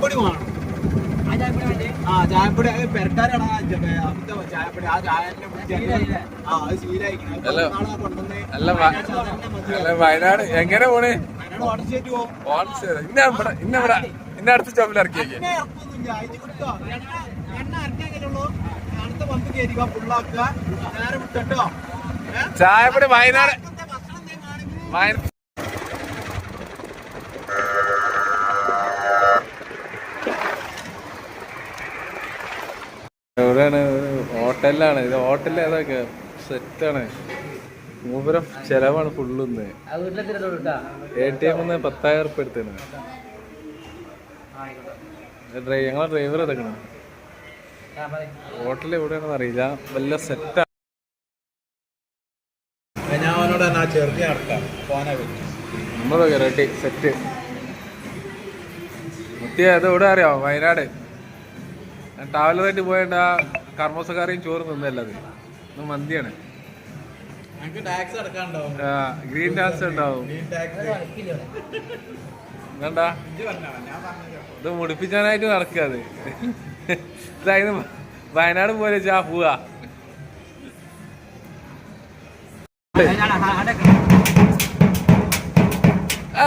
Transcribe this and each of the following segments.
ചായപ്പൊടി വേണം. ആ ചായപ്പൊടി അത് അവിടുത്തെ ചായപ്പൊടി. ആ ചായന്റെ കുടിച്ചാൽ ആ അത് ശീലായിരിക്കണം. കൊണ്ടുവന്ന് വയനാട് എങ്ങനെ പോണ്? വയനാട്. ഇന്ന അടുത്ത സ്റ്റോപ്പിൽ ഇറക്കിയേക്ക് എണ്ണ ഇറക്കൊന്നുമില്ല അയച്ചു എവിടെയാണ് ഹോട്ടലാണ് ഇത് ഹോട്ടലിൽ ഏതൊക്കെ സെറ്റാണ്. മൂപ്പരം ചെലവാണ് ഫുള്ള് എ ടി എം പത്തായിരം ഉറുപ്പ എടുത്തേന് ഡ്രൈ ഞങ്ങളെ ഡ്രൈവർ എടുക്കണം ഹോട്ടൽ എവിടെയാണെന്ന് അറിയില്ല. വല്ല സെറ്റാണ് ഞാൻ അവനോട് തന്നെ ആ ചെറുതി അടക്കാം പോകാനാ പറ്റും നമ്മളൊക്കെ റെഡി സെറ്റ്. മുത്തിയ അത് എവിടെ അറിയാമോ വയനാട്. ട്രാവലറായിട്ട് പോയേണ്ട കർമ്മസക്കാരെയും ചോറ് നിന്നല്ലത് ഇത് മന്തിയാണ്. ഗ്രീൻ ടാക്സ് ഉണ്ടാവും. ടാക്സ് വേണ്ട. ഇത് മുടിപ്പിച്ചാനായിട്ട് നടക്കുക അത്. ഇതായത് വയനാട് പോലെ ചാ പോവാ. ആ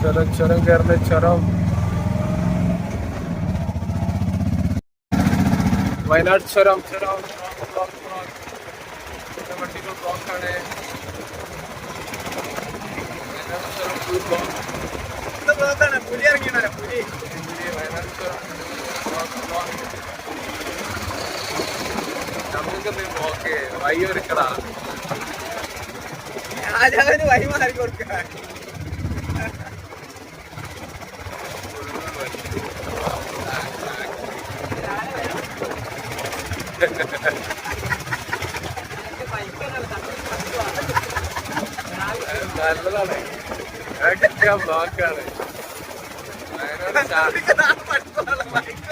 ചുരം ചുരം കയറുന്ന ചുരം വയനാട് ചുരം ചുരം ബ്ലോക്ക്, ബ്ലോക്ക്. വണ്ടികൾ ബ്ലോക്കാണ് വയനാട് ചുരം full block. പുലി ഇറങ്ങിയാണ് പുലി പുലി വയനാട് ചുരം ബ്ലോക്ക്, ബ്ലോക്ക്. നമുക്കെന്ത് രാജാവിന് വഴി മാറി കൊടുക്കുക നല്ലതാണ്. ബ്ലോക്കാണ്.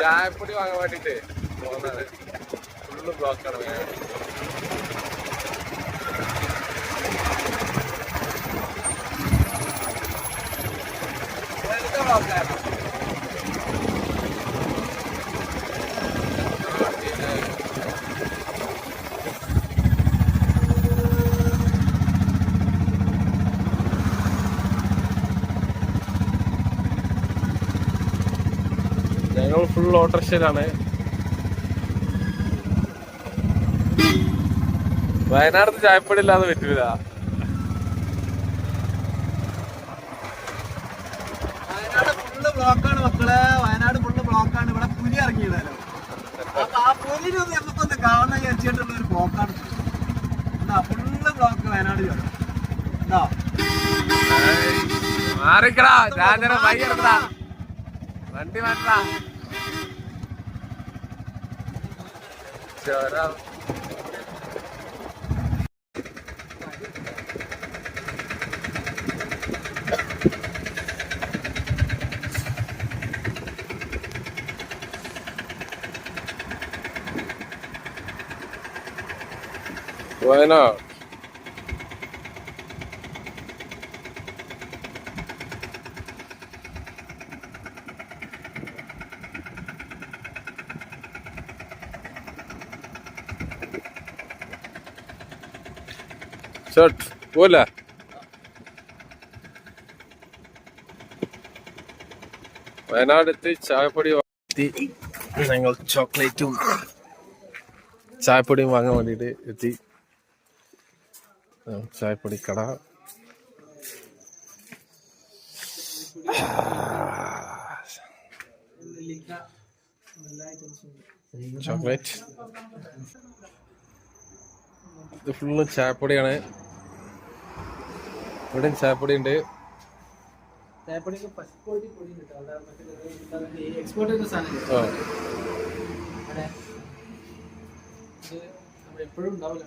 ചായപ്പൊടി വാങ്ങാൻ വേണ്ടിട്ട് പോകുന്നത് ഫുള്ള് ബ്ലോക്കാണ് ഞങ്ങൾ ഫുൾ ഓട്ടോറിക്ഷയിലാണ് വയനാട് ചായപ്പൊടി ഇല്ലാതെ പറ്റൂല വയനാട് ഫുള്ള് ബ്ലോക്കാണ് മക്കളെ. വയനാട് ഫുള്ള് ബ്ലോക്കാണ്. ഇവിടെ പുലി ഇറങ്ങിയതല്ലോ അപ്പൊ ആ പുലിനെ ഒന്ന് നമുക്കൊന്ന് കാണാൻ വിചാരിച്ചിട്ടുള്ള ഒരു ബ്ലോക്കാണ് എന്നാ ഫുള്ള് ബ്ലോക്ക് വയനാട് മാറിക്കടാ. വൈകിടക്കടാ വണ്ടി ചുരം. വയനാട് ഷർട്ട് പോലെ വയനാട് എത്തി ചായപ്പൊടി എത്തി ഞങ്ങൾ ചോക്ലേറ്റും ചായപ്പൊടിയും വാങ്ങാൻ വേണ്ടിയിട്ട് എത്തി ആ, ചായപ്പൊടി കട ചോക്ലേറ്റ്. ഇത് ഫുള്ള് ചായപ്പൊടിയാണ്. ഇവിടെയും ചായപ്പൊടി ഉണ്ട് എപ്പോഴും ഉണ്ടാവില്ല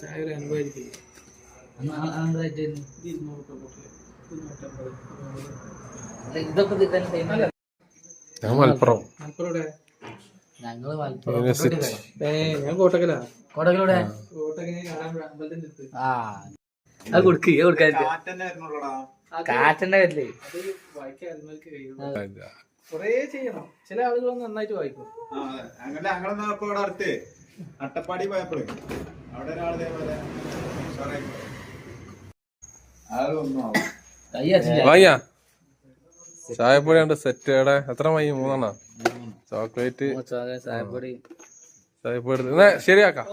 ചായ ഒരു ഞാൻ മലപ്പുറം. ഞങ്ങൾ ഞാൻ കോട്ടക്കലാ. ആ. അത് കൊടുക്ക് കാറ്റന്റെ കുറേ ചെയ്യണം. ചില ആളുകൾ നന്നായിട്ട് വായിക്കും. അങ്ങനെ ഞങ്ങളെന്നാ അടുത്ത്? അട്ടപ്പാടി പോയപ്പോഴേ അവിടെ ഒരാൾ ഇതേപോലെ വാങ്ങിയാ? ചായപ്പൊടി ഉണ്ട് സെറ്റ് എവിടെ എത്ര വാങ്ങി? മൂന്നെണ്ണ? ചോക്ലേറ്റ്. ചായപ്പൊടി. ചായപ്പൊടി. ശരിയാക്കാം.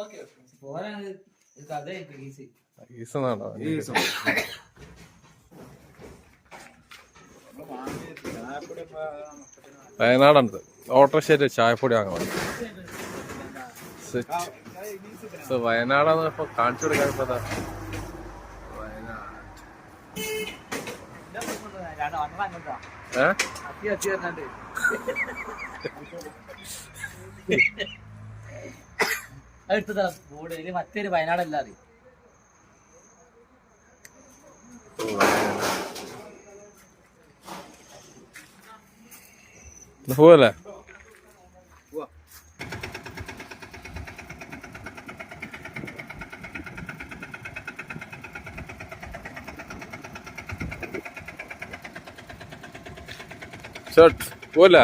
വയനാടുണ്ട് കഥ ശരി ചായപ്പൊടി വാങ്ങാൻ വയനാടാന്ന് ഇപ്പൊ കാണിച്ചു കൊടുക്കാൻ ഇപ്പൊ ദാ. വയനാട് ഏ? അടുത്തതാ ബോർഡ് മറ്റൊരു പോവല്ലേ? ഷർട്ട് പോലെ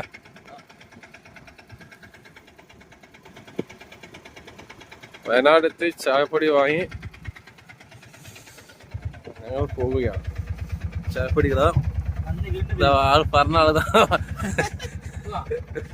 വയനാടെത്തി ചായപ്പൊടി വാങ്ങി. ഞങ്ങൾ പോവുകയാണ്. ചായപ്പൊടി ഇതാ. ആൾ പറഞ്ഞ ആളതാ